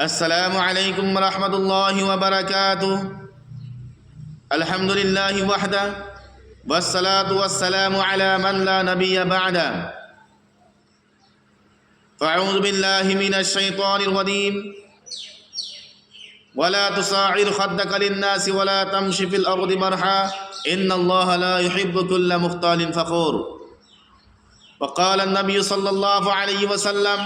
السلام عليكم ورحمة الله وبركاته الحمد لله وحده والصلاة والسلام على من لا نبي بعده فأعوذ بالله من الشيطان الرجيم ولا تصاعر خدك للناس ولا تمشي في الأرض مرحا إن الله لا يحب كل مختال فخور وقال النبي صلى الله عليه وسلم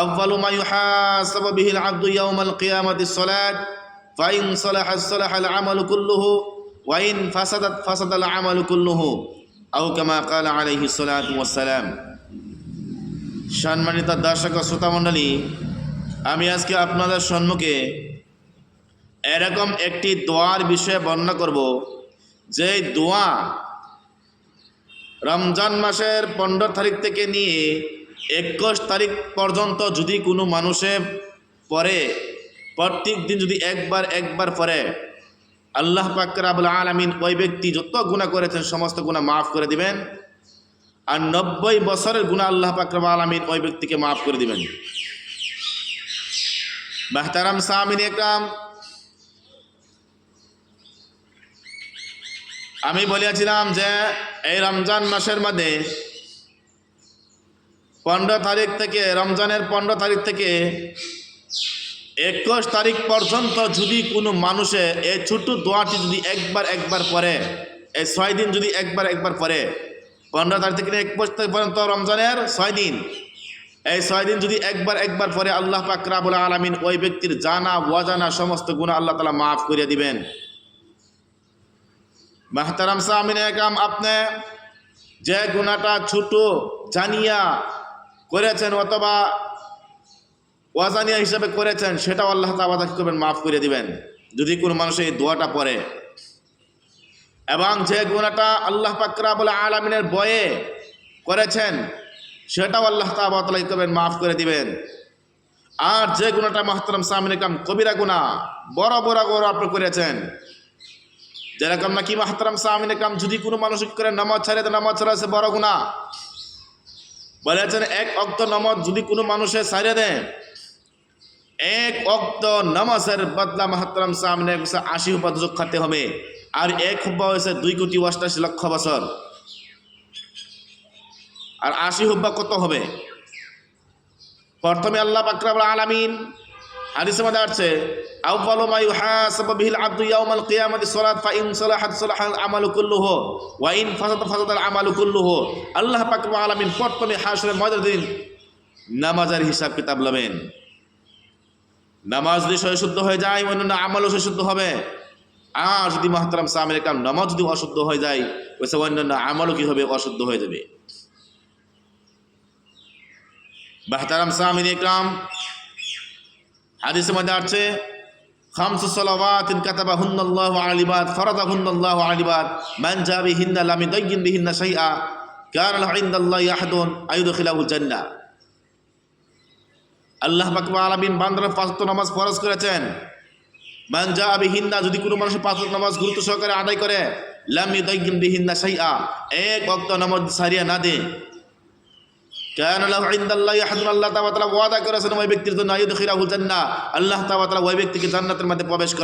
আউ্বাল মা ইউহাসাবু বিহিল আবদু ইয়াউমাল কিয়ামাতিস সালাত ফাইন সালাহা সালাহাল আমালু কুল্লুহু ওয়াইন ফাসাদাত ফাসাদাল আমালু কুল্লুহু, আও কামা কালা আলাইহি সালাতু ওয়াসসালাম। সম্মানিত দর্শক শ্রোতা শ্রোতামণ্ডলী আমি আজকে আপনাদের সম্মুখে এরকম একটি দোয়ার বিষয়ে বর্ণনা করব যে দোয়া রমজান মাসের পনেরো তারিখ থেকে নিয়ে একুশ তারিখ পর্যন্ত যদি কোনো মানুষে পরে প্রত্যেক দিন যদি একবার একবার পরে আল্লাহ পাকরাবুল আলমিন ওই ব্যক্তি যত গুণা করেছেন, সমস্ত গুণা মাফ করে দিবেন। আর নব্বই বছরের গুণা আল্লাহ পাকরাব আলমিন ওই ব্যক্তিকে মাফ করে দিবেন। বাহতারাম সামিন একরাম, আমি বলিয়াছিলাম যে, এই রমজান মাসের মধ্যে পনেরো তারিখ থেকে, রমজানের পনেরো তারিখ থেকে একুশ তারিখ পর্যন্ত যদি কোনো মানুষে এই ছোট্ট দোয়াটি যদি একবার একবার পরে এই ছয় দিন যদি একবার একবার পরে পনেরো তারিখ থেকে একুশ তারিখ পর্যন্ত রমজানের ছয় দিন, এই ছয় দিন যদি একবার একবার পরে আল্লাহ পাকরাবুল আলমিন ওই ব্যক্তির জানা ওয়াজানা সমস্ত গুণা আল্লাহ তালা মাফ করিয়ে দিবেন। মাহতারাম একাম আপনি যে গুণাটা ছোট, জানিয়া করেছেন অথবা ওয়াজানিয়া হিসাবে করেছেন, সেটাও আল্লাহ কি করবেন? মাফ করে দিবেন। যদি কোনো মানুষ এই দোয়াটা পড়ে। এবং যে গুণাটা আল্লাহ পাকরা বলে আলমিনের বয়ে করেছেন, সেটাও আল্লাহ তালা কি করবেন? মাফ করে দিবেন। আর যে গুণাটা মাহতারাম সামিন একাম কবিরা গুণা বড় বড় গৌরব আপনি করেছেন। যেরকম নাকি মাহতারাম সামিন কাম যদি কোনো মানুষ করে নামাজ ছাড়ে তো নামাজ ছাড়া সে বড় গুণা বলেছেন এক অক্ত নামাজ যদি কোনো মানুষের ছাড়ে দেয়, এক অক্ত নামাজের বদলা মাহতারাম সামনে আশি হুপা যোগ খাতে হবে। আর এক হুব্বা হয়েছে দুই কোটি অষ্টাশি লক্ষ বছর। আর আশি হুব্বা কত হবে? প্রথমে আল্লাহ পাকরাবুল আলামিন হাদিসের মধ্যে আসছে আউ্বালু মা ইউহাসাবু বিহিল আবদু ইয়াউমাল কিয়ামাতি সালাত, ফা ইন সালাহাত সালাহাল আমালু কুল্লুহু, ওয়া ইন ফাসাদ ফাসাদাল আমালু কুল্লুহু। আল্লাহ পাক আলামিন প্রথমে হাসরের ময়দানের দিন নামাজের হিসাব কিতাব লবেন। নামাজ যদি শুদ্ধ হয়ে যায়, অন্যান্য আমলও শুদ্ধ হবে। আর যদি মাহতারাম সামির কাম নামাজ যদি অশুদ্ধ হয়ে যায়, ওইসব অন্যান্য আমলও কি হবে অশুদ্ধ হয়ে যাবে? বাহতারাম সামিন কাম হাদিসের মধ্যে আসছে খামসু সলাওয়াতিন কাতাবা হুন্নাল্লাহ আলিবাদ ফরাদা হুন্নাল্লাহ আলিবাদ মান লামি দৈগিন বিহিন্না সাইয়া কান আল্লাহ ইয়াহদুন আয়ুদ খিলাহুল জান্না আল্লাহ পাকবা বিন বান্দার পাঁচত নামাজ ফরজ করেছেন। মান যা আবি হিন্দা যদি কোনো মানুষ নামাজ গুরুত্ব সহকারে আদায় করে, লামি দৈগিন বিহিন্না সাইয়া এক অক্ত নামাজ সারিয়া না দে আল্লাহ ওয়াদা করেছেন, ওই জন্য আল্লাহ ওই ব্যক্তিকে জান্নাতের মধ্যে প্রবেশ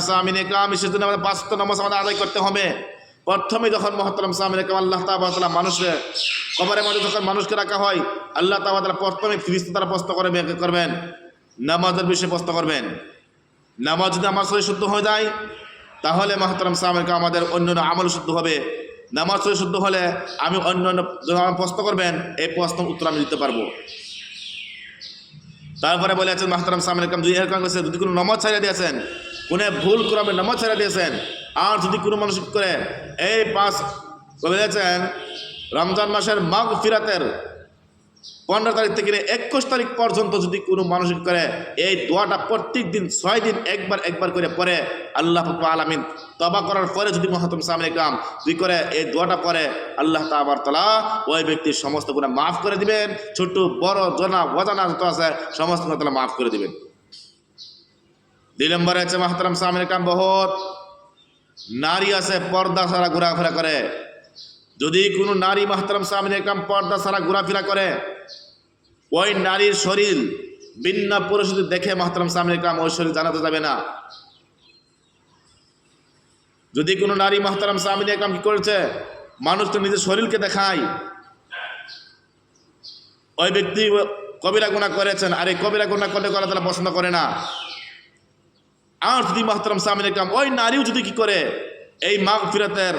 সামিন আমাদের নামাজ আমাদের আদায় করতে হবে। প্রথমে যখন মহতারাম সামিন আল্লাহ তাবাতলা মানুষের কবরের মধ্যে যখন মানুষকে রাখা হয়, আল্লাহ তাবাতলা প্রথমে তারা প্রশ্ন করে করবেন? নামাজের বিষয়ে প্রশ্ন করবেন। নামাজ যদি আমার শরীর শুদ্ধ হয়ে যায়, তাহলে মহতারাম সামিনকে আমাদের অন্য আমল শুদ্ধ হবে। নামাজ শুদ্ধ হলে আমি অন্য অন্য আমার প্রশ্ন করবেন, এই প্রশ্ন উত্তর আমি দিতে পারব। তারপরে বলে আছেন, মাহতারাম সামনে কাম দুই এরকম করেছে যদি কোনো নমাজ ছাড়িয়ে দিয়েছেন, কোনো ভুল ক্রমে নমাজ ছাড়িয়ে দিয়েছেন, আর যদি কোনো মানুষ করে, এই পাঁচ বলেছেন রমজান মাসের মাঘ ফিরাতের পনেরো তারিখ থেকে একুশ তারিখ পর্যন্ত যদি কোনো মানুষ করে, এই দোয়াটা প্রত্যেক দিন ছয় দিন একবার একবার করে পরে আল্লাহ আলমিন তবা করার পরে যদি মহাতম সামনে কাম দুই করে এই দোয়াটা পরে আল্লাহ তাবার তালা ওই ব্যক্তির সমস্ত গুণা মাফ করে দিবেন। ছোট বড়, জনা, অজানা যত আছে, সমস্ত গুণা তালা মাফ করে দিবেন। দুই নম্বরে আছে মাহতারাম সামনে বহুত। নারী আছে, পর্দা সারা ঘোরাফেরা করে। যদি কোনো নারী মাহতারাম সামনে কাম পর্দা সারা ঘোরাফেরা করে ওই নারীর শরীর ভিন্ন পুরুষ দেখে মাহতারাম সামনে কাম ওই শরীর জানাতে যাবে না। যদি কোনো নারী মাহতারাম সামিন কাম কি করেছে? মানুষ তো নিজের শরীরকে দেখায়। ওই ব্যক্তি কবিরা গুণা করেছেন, আর এই কবিরা গুণা করলে করা তারা পছন্দ করে না। আর যদি মাহতারাম সামিন কাম ওই নারীও যদি কি করে? এই মাঘ ফিরাতের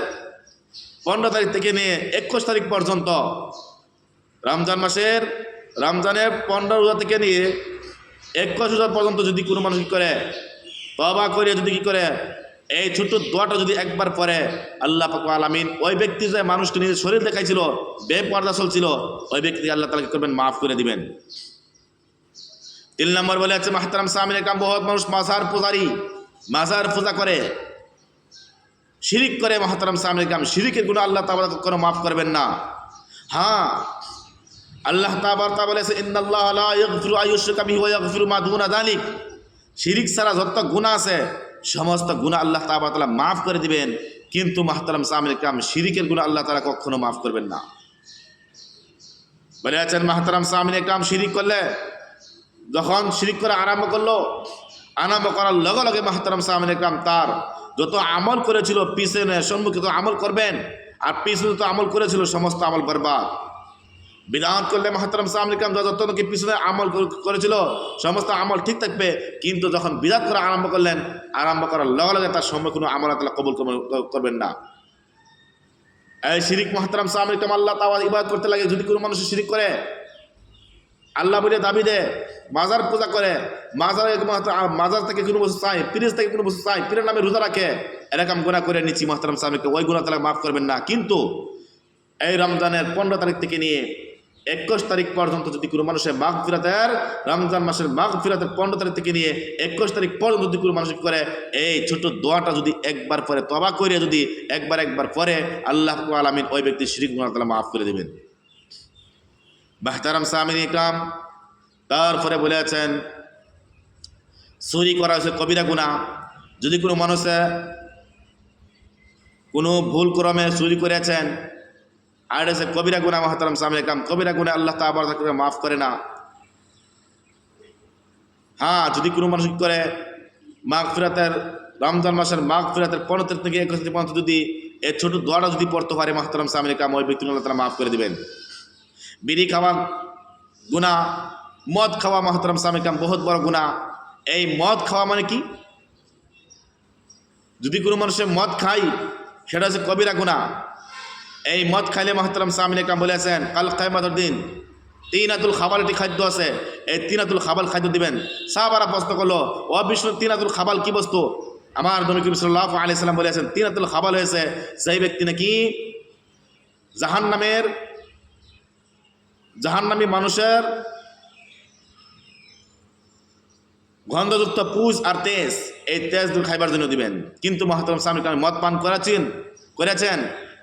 পনেরো তারিখ থেকে নিয়ে একুশ তারিখ পর্যন্ত, রমজান মাসের রমজানের পনেরো রোজা থেকে নিয়ে একুশ রোজা পর্যন্ত যদি কোনো মানুষ কি করে তবা করে যদি কি করে, এই ছোট্ট দোয়াটা যদি একবার পরে আল্লাহ আলামিন ওই ব্যক্তি যে মানুষকে নিজের শরীর দেখাইছিল, বেপর্দা চলছিল, ওই ব্যক্তি আল্লাহ তালা কি করবেন? মাফ করে দিবেন। তিন নম্বর বলে আছে, মাহতারাম সামিন কাম বহুত মানুষ মাজার পূজারি, মাজার পূজা করে, শিরিক করে, মাহতারাম সামিন কাম শিরিকের গুণ আল্লাহ তালা কোনো মাফ করবেন না। হ্যাঁ আল্লাহ তাবার তা বলেছে, ইন্নাল্লাহ লা ইয়াগফিরু আইয়ুশরিকা বিহি ওয়া ইয়াগফিরু মা শিরিক ছাড়া যত গুনাহ আছে, সমস্ত গুনাহ আল্লাহ তাআলা মাফ করে দিবেন। কিন্তু মাহতারাম সামিল কাম শিরিকের গুনাহ আল্লাহ তাআলা কখনো মাফ করবেন না। বলে আছেন মাহতারাম সামিল কাম শিরিক করলে? যখন শিরিক করে আরম্ভ করল, আরম্ভ করার লগে লগে মাহতারাম সামিল কাম তার যত আমল করেছিল, পিছনে সম্মুখে তো আমল করবেন, আর পিছনে যত আমল করেছিল, সমস্ত আমল বরবাদ। বিধান করলে মাহাতারাম সামলিকাম যত নাকি পিছনে আমল করেছিল? সমস্ত আমল ঠিক থাকবে। কিন্তু যখন বিধাত করা আরম্ভ করলেন, আরম্ভ করার লগে লগে তার সময় কোনো আমল তালা কবুল করবেন- না। এই শিরিক মাহাতারাম সামলিকাম আল্লাহ তাওয়া ইবাদ করতে লাগে। যদি কোনো মানুষ শিরিক করে, আল্লাহ বলে দাবি দেয় মাজার পূজা করে, মাজার মাজার থেকে কোনো বস্তু চাই পিরিজ থেকে কোনো বস্তু চাই, পীরের নামে রোজা রাখে, এরকম গুণা করে নিচ্ছি মাহতারাম সামলিকে ওই গুণা তালা মাফ করবেন না। কিন্তু এই রমজানের পনেরো তারিখ থেকে নিয়ে একুশ তারিখ পর্যন্ত যদি কোনো মানুষের মাঘ ফিরাতের রমজান মাসের মাঘ ফিরাতের পনেরো তারিখ থেকে নিয়ে একুশ তারিখ পর্যন্ত যদি কোনো মানুষ করে, এই ছোট দোয়াটা যদি একবার পরে তবা করে যদি একবার একবার পরে, আল্লাহ আলমিন ওই ব্যক্তি শিরিক গুণা তালা মাফ করে দেবেন। বাহতারাম সামিন ইকরাম, তারপরে বলে আছেন চুরি করা হয়েছে কবিরা গুণা যদি কোনো মানুষে কোনো ভুল ক্রমে চুরি করেছেন আর এসে কবিরা গুনা মহাতারাম সামনে কাম, কবিরা গুনা আল্লাহ তাবার তাকে মাফ করে না। হ্যাঁ যদি কোনো মানুষ করে মাঘ ফিরাতের রমজান মাসের মাঘ ফিরাতের পনেরো থেকে একুশ পর্যন্ত যদি এই ছোট দোয়াটা যদি পড়তে পারে মাহতারাম সামনে কাম, ওই ব্যক্তি আল্লাহ তালা মাফ করে দিবেন। বিড়ি খাওয়া গুণা মদ খাওয়া মাহতারাম সামনে কাম বহুত বড় গুণা এই মদ খাওয়া মানে কি? যদি কোনো মানুষের মদ খাই সেটা হচ্ছে কবিরা গুণা এই মদ খাইলে মাহতারাম সামিন কাম বলেছেন। কাল কায়মাতর দিন তিন আতুল খাবার একটি খাদ্য আছে। এই তিন আতুল খাবাল খাদ্য দিবেন। সাহাবারা প্রশ্ন করল, ও বিষ্ণু তিন আতুল খাবাল কি বস্তু? আমার নবী সাল্লাহ আলি সাল্লাম বলেছেন তিন আতুল খাবাল হয়েছে সেই ব্যক্তি নাকি জাহান নামের জাহান্নামী মানুষের গন্ধযুক্ত পুষ আর তেজ, এই তেজ দূর খাইবার জন্য দিবেন। কিন্তু মহাতরম স্বামী মদ পান করেছেন করেছেন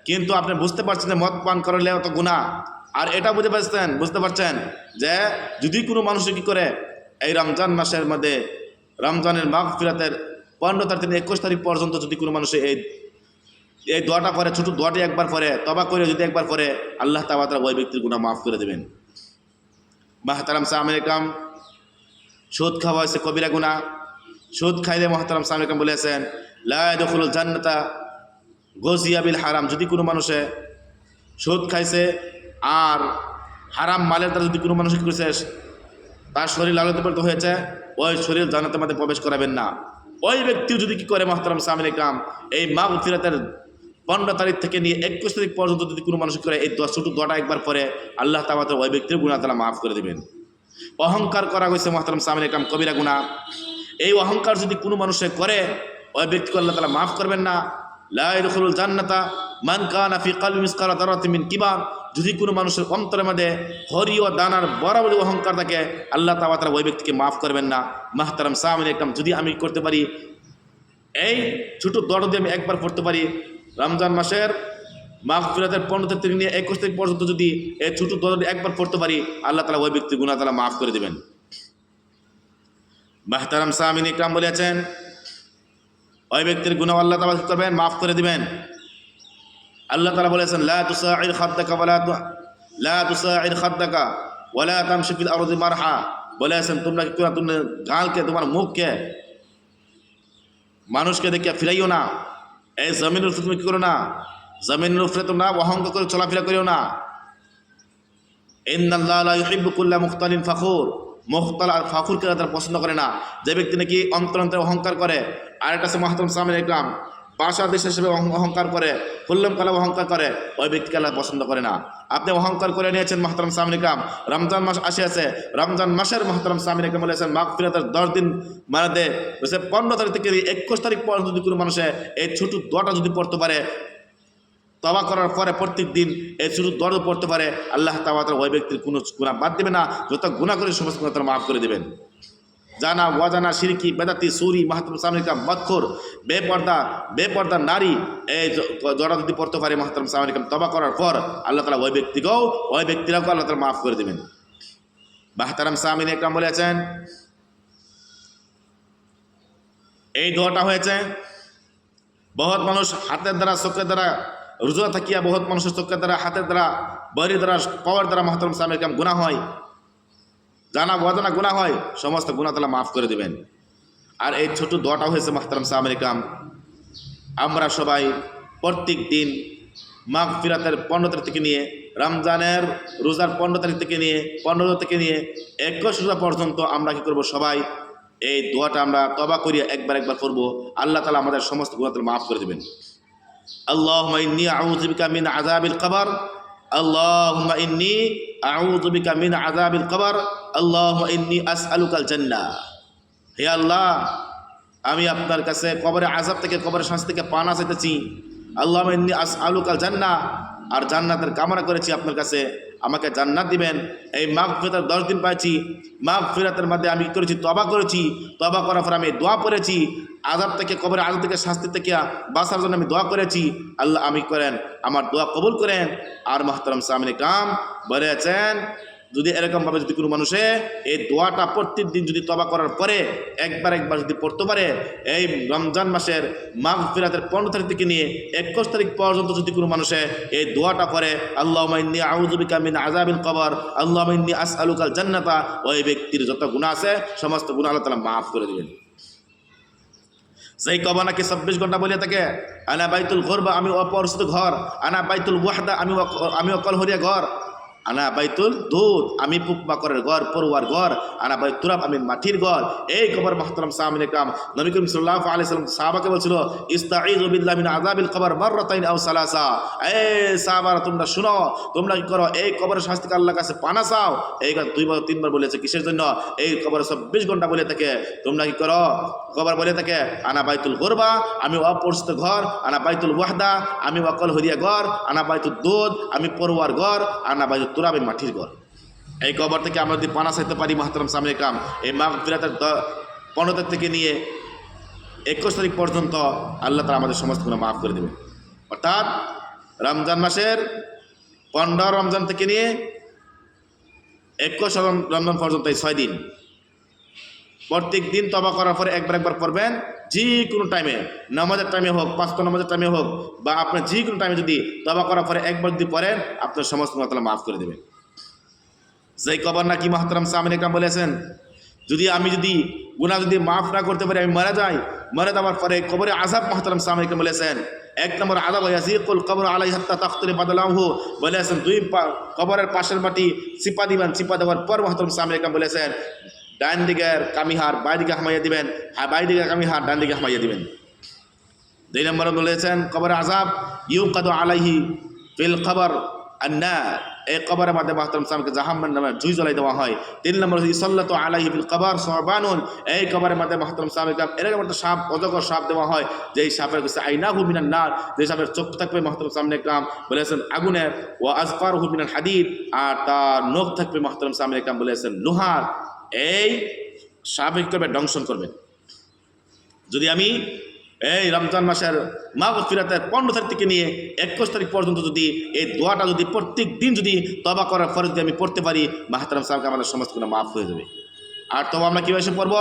কিন্তু আপনি বুঝতে পারছেন যে মদ পান করলে অত গুণা আর এটা বুঝতে পারছেন? বুঝতে পারছেন? যে যদি কোনো মানুষ কি করে, এই রমজান মাসের মধ্যে, রমজানের মাঘ ফিরাতের পনেরো তারিখ থেকে একুশ তারিখ পর্যন্ত যদি কোনো মানুষ এই এই দোয়াটা পরে ছোট দোয়াটি একবার পরে তবা করে যদি একবার পরে আল্লাহ তাবা তারা ওই ব্যক্তির গুণা মাফ করে দেবেন। মাহতারাম সাহামের কাম সুদ খাওয়া হয়েছে কবিরা গুণা সুদ খাইলে মহাতারাম সালাম ইকরাম বলেছেন লাখুল জান্নাতা গজিয়া বিল হারাম, যদি কোনো মানুষে সুদ খাইছে আর হারাম মালের দ্বারা যদি কোনো মানুষ কি করেছে, তার শরীর লালিত পালিত হয়েছে, ওই শরীর জানাতে মধ্যে প্রবেশ করাবেন না। ওই ব্যক্তিও যদি কি করে, মহাতারাম সামিন ইকরাম এই মাঘ ফিরাতের পনেরো তারিখ থেকে নিয়ে একুশ তারিখ পর্যন্ত যদি কোনো মানুষ করে, এই দশ ছোটো দটা একবার পরে আল্লাহ তাবাতে ওই ব্যক্তির গুণা তারা মাফ করে দেবেন। অহংকার করা হয়েছে মহতারাম সামিন কাম কবিরা গুণা এই অহংকার যদি কোনো মানুষে করে, ওই ব্যক্তিকে আল্লাহ তালা মাফ করবেন না। লাইরুল জান্নাতা মান কানা ফি মিন কিবার। যদি কোনো মানুষের অন্তরের মধ্যে হরি ও দানার বরাবরই অহংকার থাকে, আল্লাহ তাআলা তারা ওই ব্যক্তিকে মাফ করবেন না। মাহতারাম সামিন একদম যদি আমি করতে পারি, এই ছোট দড় দিয়ে আমি একবার পড়তে পারি। রমজান মাসের মাঘ ফিরাতের পনেরো থেকে নিয়ে একুশ তারিখ পর্যন্ত যদি এই ছোট দড় দিয়ে একবার পড়তে পারি, আল্লাহ তালা ওই ব্যক্তি গুণা তালা মাফ করে দেবেন। মাহতারাম সামিন ইকরাম বলেছেন ওই ব্যক্তির গুণা আল্লাহ তালা কি করবেন, মাফ করে দিবেন। আল্লাহ তালা বলেছেন, লা তুসাইর খাদ্দাকা ওয়া লা তুসাইর খাদ্দাকা ওলা তামশিফিল আরদি মারহা বলে আছেন তোমরা কি তুমি গালকে, তোমার মুখকে মানুষকে দেখে ফিরাইও না। এই জমিনের উপরে তুমি কি করো না? জমিনের উপরে তোমরা অহংকার করে চলাফেরা করিও না। ইন্নাল্লাহ ইউহিব্বু কুল্লা মুখতালিন ফাখুর মুখতাল আর ফাখুরকে তারা পছন্দ করে না? যে ব্যক্তি নাকি অন্তরন্তরে অহংকার করে আর একটা আছে মহাতম সামিন ইকরাম। ভাষা দেশ হিসেবে অহং- অহংকার করে, হুল্লম কালাম অহংকার করে, ওই ব্যক্তিকে আল্লাহ পছন্দ করে না। আপনি অহংকার করে নিয়েছেন মহতরম সামিন ইকরাম। রমজান মাস আসে আছে, রমজান মাসের মহতরম সামিন ইকরাম বলেছেন মাঘ ফিরাতের দশ দিন বলছে, পনেরো তারিখ থেকে একুশ তারিখ পর্যন্ত যদি কোনো মানুষে এই ছোট দোয়াটা যদি পড়তে পারে তবা করার পরে প্রত্যেক দিন এই শুধু দরদ পড়তে পারে, আল্লাহ তাবাতার ওই ব্যক্তির কোনো গুণা বাদ দেবে না, যত গুণা করে সমস্ত গুণা তারা মাফ করে দেবেন। জানা ওয়াজানা সিরকি, বেদাতি, সুরি, মাহাত্ম সামরিকা মৎখর বেপর্দা বেপর্দা নারী, এই জড়া যদি পড়তে পারে মাহাত্ম সামরিকাম তবা করার পর আল্লাহ তালা ওই ব্যক্তিকেও, ওই ব্যক্তিরাও আল্লাহ তালা মাফ করে দেবেন। বাহতারাম সামিন একরাম বলেছেন, এই দোয়াটা হয়েছে, বহুত মানুষ হাতের দ্বারা, চোখের দ্বারা রোজা থাকিয়া বহুত মানুষের চোখের দ্বারা, হাতের দ্বারা বৈরি দ্বারা পাওয়ার দ্বারা মহতরম সামের কাম গুণা হয়। জানা বজানা গুণা হয়, সমস্ত গুণা তালা মাফ করে দেবেন। আর এই ছোট দোয়াটা হয়েছে মাহতারাম সামের কাম। আমরা সবাই প্রত্যেক দিন মাঘ ফিরাতের পনেরো তারিখ থেকে নিয়ে, রমজানের রোজার পনেরো তারিখ থেকে নিয়ে, পনেরো থেকে নিয়ে, একুশ রোজা পর্যন্ত আমরা কি করব সবাই? এই দোয়াটা আমরা তবা করিয়া একবার একবার করব। আল্লাহ তালা আমাদের সমস্ত গুণাতল মাফ করে দেবেন। اللهم إني أعوذ بك من عذاب القبر اللهم إني أعوذ بك من عذاب القبر اللهم إني أسألك الجنة হে আল্লাহ আমি আপনার কাছে কবরে আজাব থেকে কবরের শাস্তি থেকে পানা চাইতেছি আল্লাহ ইন্নি আস আলুকাল জান্না আর জান্নাতের কামনা করেছি আপনার কাছে আমাকে জান্নাত দিবেন এই মাঘ ফিরাতের দশ দিন পাইছি মাঘ ফিরাতের মধ্যে আমি কি করেছি তবা করেছি তবা করার পর আমি দোয়া পড়েছি আজাব থেকে, কবরের আজাব থেকে, শাস্তি থেকে বাঁচার জন্য আমি দোয়া করেছি। আল্লাহ আমি করেন, আমার দোয়া কবুল করেন। আর মাহতারাম সামিনে কাম বলেছেন, যদি এরকমভাবে যদি কোনো মানুষে এই দোয়াটা প্রত্যেক দিন যদি তবা করার পরে, একবার একবার যদি পড়তে পারে, এই রমজান মাসের মাঘ ফিরাতের পনেরো তারিখ থেকে নিয়ে একুশ তারিখ পর্যন্ত যদি কোনো মানুষে এই দোয়াটা পড়ে আল্লাহ মাইন্নি আউজুবিকা মিন আজাবিল কবর আল্লাহ মাইন্নি আস আলুকাল জান্নাতা, ওই ব্যক্তির যত গুণা আছে, সমস্ত গুণা আল্লাহ তালা মাফ করে দেবেন। সেই কব নাকি চব্বিশ ঘণ্টা বলিয়া থাকে, আনা বাইতুল ঘর বা আমি অপরিচিত ঘর, আনা বাইতুল ওয়াহদা, আমি আমি অকলহরিয়া ঘর। আনা বাইতুল দুধ, আমি পুক বাকরের ঘর পড়ুয়ার ঘর, আনা বাই তুরাব আমি মাটির ঘর। এই খবর মাহতারাম সামিন কাম নবী করিম সাল্লাহ আলি সাল্লাম সাহাবাকে বলছিল, ইস্তাঈযু বিল্লাহি মিন আযাবিল কবর মাররাতাইন আও সালাসা। এই সাহাবারা, তোমরা শুনো, তোমরা কি করো, এই কবরের শাস্তি আল্লাহর কাছে পানা চাও? এই কথা দুইবার, তিনবার বলেছে কিসের জন্য? এই কবরে চব্বিশ ঘণ্টা বলে থাকে। তোমরা কি করো? খবর বলে থাকে, আনা বাইতুল গোরবা, আমি অপরিচিত ঘর, আনা বাইতুল ওয়াহদা, আমি অকল হরিয়া ঘর, আনা বাইতুল দুধ, আমি পড়ুয়ার ঘর, আনা বাইতুল তুরাবে মাটির ঘর। এই কবর থেকে আমরা যদি পানা চাইতে পারি, মাহতারাম সামনে কাম এই মাঘ ফিরাতের পনেরো তারিখ থেকে নিয়ে একুশ তারিখ পর্যন্ত আল্লাহ তালা আমাদের সমস্তগুলো মাফ করে দেবে অর্থাৎ রমজান মাসের পনেরো রমজান থেকে নিয়ে একুশ রম- রমজান পর্যন্ত এই ছয় দিন। প্রত্যেক দিন তবা করার পরে একবার একবার পড়বেন। যে কোনো টাইমে নামাজের টাইমে হোক, পাঁচটা নামাজের টাইমে হোক, বা আপনার যে কোনো টাইমে যদি তবা করার পরে একবার যদি পড়েন আপনার সমস্ত মাতালা মাফ করে দেবেন। যেই কবর নাকি মাহতারাম সামিন একরাম বলেছেন, যদি আমি যদি গুণা যদি মাফ না করতে পারি, আমি মারা যাই, মারা যাওয়ার পরে কবরে আজাব মাহতারাম সামিন একরাম বলেছেন, এক নম্বর আজাব ইয়াজিকুল কবর আলাই হাত্তা তাখতুরে বাদলাহু বলেছেন, দুই কবরের পাশের মাটি চিপা দিবেন চিপা দেওয়ার পর মাহতারাম সামনে বলেছেন ডান দিকের কামিহার বাই দিকে হামাইয়া দিবেন হ্যাঁ বাই দিকে কামিহার, ডান দিকে হামাইয়া দিবেন। দুই নম্বরে বলেছেন কবর আজাব ইউ কাদু আলাইহি ফিল খবর আন্না এই কবরের মাধ্যমে মাহতারাম সামকে জাহাম্মান নামে জুই জ্বলাই দেওয়া হয়। তিন নম্বর ইসল্লাত আলাইহি ফিল কবর সহবানুন এই কবরের মাধ্যমে মাহতারাম সামকে এরকম একটা সাপ, অজগর সাপ দেওয়া হয়, যেই সাপের কাছে আইনা হুমিনান নার, যে সাপের চোখ থাকবে মাহতারাম সামনে কাম বলেছেন, আগুনের ও আজফার হুমিনান হাদিদ। আর তার নখ থাকবে মাহতারাম সামনে কাম বলেছেন লোহার এই স্বাভাবিকভাবে করবে দংশন করবে যদি আমি এই রমজান মাসের মাঘ ফিরাতে পনেরো তারিখ থেকে নিয়ে একুশ তারিখ পর্যন্ত যদি এই দোয়াটা যদি প্রত্যেক দিন যদি তবা করার পরে যদি আমি পড়তে পারি, মাহাতারাম সাহেবকে আমাদের সমস্ত কোনো মাফ হয়ে যাবে। আর তবা আমরা কীভাবে পড়ব?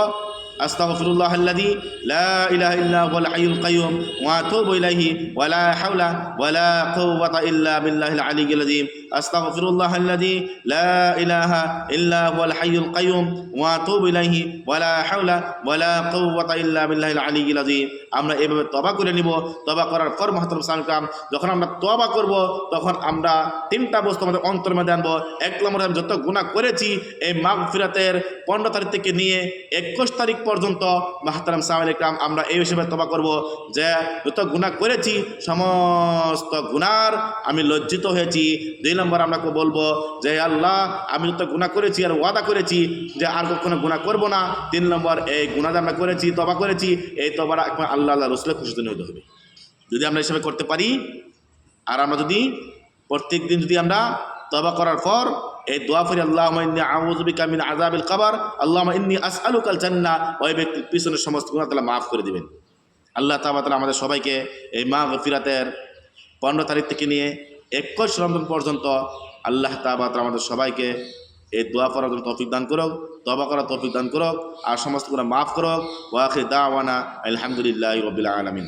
আস্তাগফিরুল্লাহ আল্লাযী লা ইলাহা ইল্লা হুয়াল হাইয়ুল কাইয়ুম ওয়া আতুবু ইলাইহি ওয়া লা হাওলা ওয়া লা কুওয়াতা ইল্লা বিল্লাহিল আলিয়্যিল আযীম। আস্তাগফিরুল্লাহ আল্লাযী লা ইলাহা ইল্লা হুয়াল হাইয়ুল কাইয়ুম ওয়া আতুবু ইলাইহি ওয়া লা হাওলা ওয়া লা কুওয়াতা ইল্লা বিল্লাহিল আলিয়্যিল আযীম। আমরা এভাবে তবা করে নিব। তবা করার পর মহাতরম সালাম যখন আমরা তবা করব, তখন আমরা তিনটা বস্তু আমাদের অন্তর মধ্যে আনব। এক নম্বরে আমি যত গুণা করেছি, এই মাঘ ফিরাতের পনেরো তারিখ থেকে নিয়ে একুশ তারিখ পর্যন্ত মাহাতারাম সাহেব ইকরাম আমরা এই হিসেবে তবা করব যে, যত গুণা করেছি, সমস্ত গুনার আমি লজ্জিত হয়েছি। দুই নম্বর আমরা বলব যে আল্লাহ, আমি যত গুণা করেছি আর ওয়াদা করেছি যে, আর কখনো গুণা করব না। তিন নম্বর, এই গুণা আমরা করেছি, তবা করেছি, এই তবাটা একবার আল্লাহ আল্লাহ রসুলের খুশিতে নিতে হবে। যদি আমরা হিসেবে করতে পারি, আর আমরা যদি প্রত্যেক দিন যদি আমরা তবা করার পর এই দোয়া করি আল্লাহ আযাবিল কবর আল্লাহ ইন্নি আসআলুকাল জান্নাহ ওই ব্যক্তির পিছনের সমস্ত গুনাহ তাআলা মাফ করে দিবেন। আল্লাহ তাআলা আমাদের সবাইকে এই মা গফিরাতের পনেরো তারিখ থেকে নিয়ে একুশ রমজান পর্যন্ত আল্লাহ তাবাত আমাদের সবাইকে এই দোয়া করার জন্য তৌফিক দান করুক তবা করার তৌফিক দান করুক, আর সমস্ত গুণা মাফ করুক। ওয়াখি দাওয়ানা আলহামদুলিল্লাহ রবিল আলমিন।